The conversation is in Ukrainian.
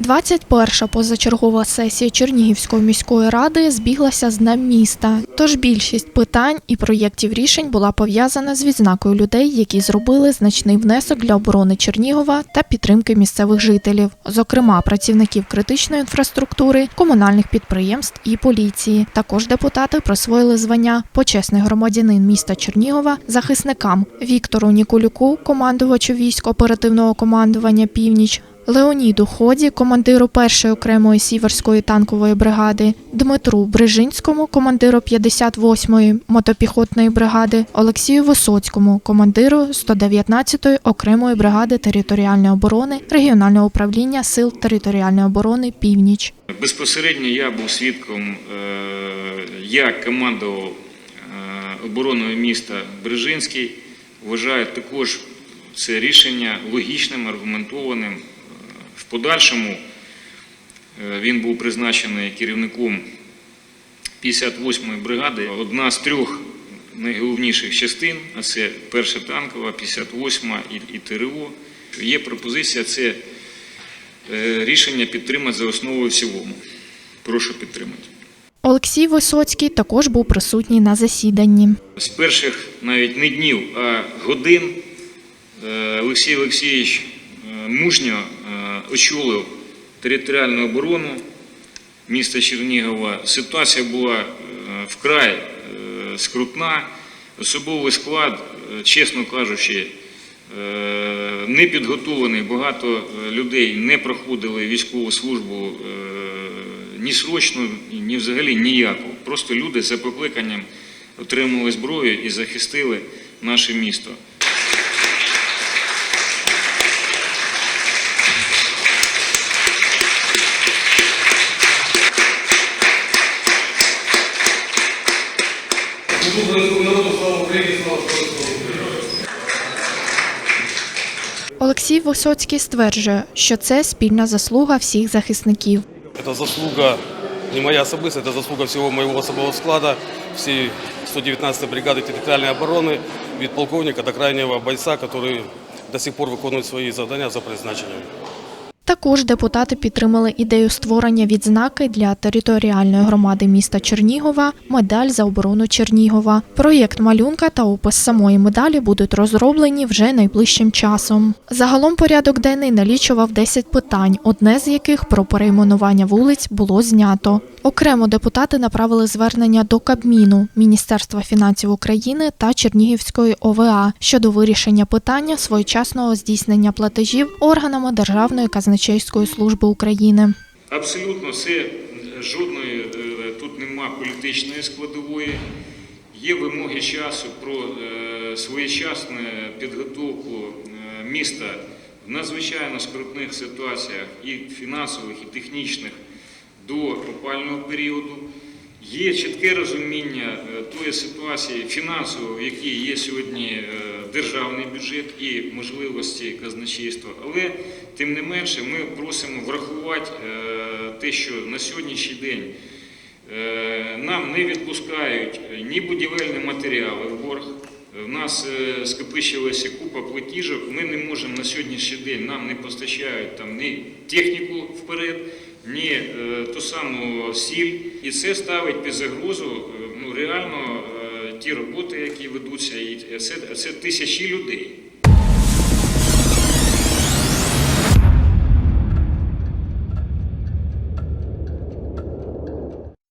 21-ша позачергова сесія Чернігівської міської ради збіглася з Днем міста. Тож більшість питань і проєктів рішень була пов'язана з відзнакою людей, які зробили значний внесок для оборони Чернігова та підтримки місцевих жителів, зокрема працівників критичної інфраструктури, комунальних підприємств і поліції. Також депутати присвоїли звання почесний громадянин міста Чернігова захисникам Віктору Ніколюку, командувачу військ оперативного командування Північ. Леоніду Ході, командиру першої окремої сіверської танкової бригади, Дмитру Брижинському, командиру 58-ї мотопіхотної бригади, Олексію Висоцькому, командиру 119-ї окремої бригади територіальної оборони регіонального управління сил територіальної оборони Північ. Безпосередньо я був свідком, е, як командував е, обороною міста Брижинський. Вважаю також це рішення логічним, аргументованим. В подальшому е, він був призначений керівником 58-ї бригади. Одна з трьох найголовніших частин, а це перша танкова, 58-ма і, ТРО. Є пропозиція це е, рішення підтримати за основу в цілому. Прошу підтримати. Олексій Висоцький також був присутній на засіданні. З перших навіть не днів, а годин е, Олексій Олексійович мужньо очолив територіальну оборону міста Чернігова. Ситуація була е, вкрай е, скрутна. Особовий склад, е, чесно кажучи, не підготовлений. Багато людей не проходили військову службу ні срочно, ні взагалі ніяку. Просто люди за покликанням отримали зброю і захистили наше місто. Служу українському народу, слава Україні, слава Україні! Олексій Висоцький стверджує, що це спільна заслуга всіх захисників. Это заслуга не моя особистая, это заслуга всего моего особого склада, всей 119-й бригады территориальной обороны, від полковника до крайнего бойца, который до сих пор виконує свої завдання за призначенням. Також депутати підтримали ідею створення відзнаки для територіальної громади міста Чернігова медаль за оборону Чернігова. Проєкт малюнка та опис самої медалі будуть розроблені вже найближчим часом. Загалом порядок денний налічував 10 питань, одне з яких про перейменування вулиць було знято. Окремо депутати направили звернення до Кабміну, Міністерства фінансів України та Чернігівської ОВА щодо вирішення питання своєчасного здійснення платежів органами Державної казначейської служби України. Абсолютно все, жодної е, тут нема політичної складової. Є вимоги часу про е, своєчасну підготовку е, міста в надзвичайно скрутних ситуаціях і фінансових, і технічних до опального періоду. Є чітке розуміння е, тої ситуації фінансової, в якій є сьогодні е, державний бюджет і можливості казначейства. Але тим не менше ми просимо врахувати е, те, що на сьогоднішній день нам не відпускають ні будівельні матеріали в борг. У нас скопичилася купа платіжок. Ми не можемо на сьогоднішній день, нам не постачають там ні техніку вперед, ні е, ту саму сіль. І це ставить під загрозу е, ну, реально е, ті роботи, які ведуться, і це, це тисячі людей.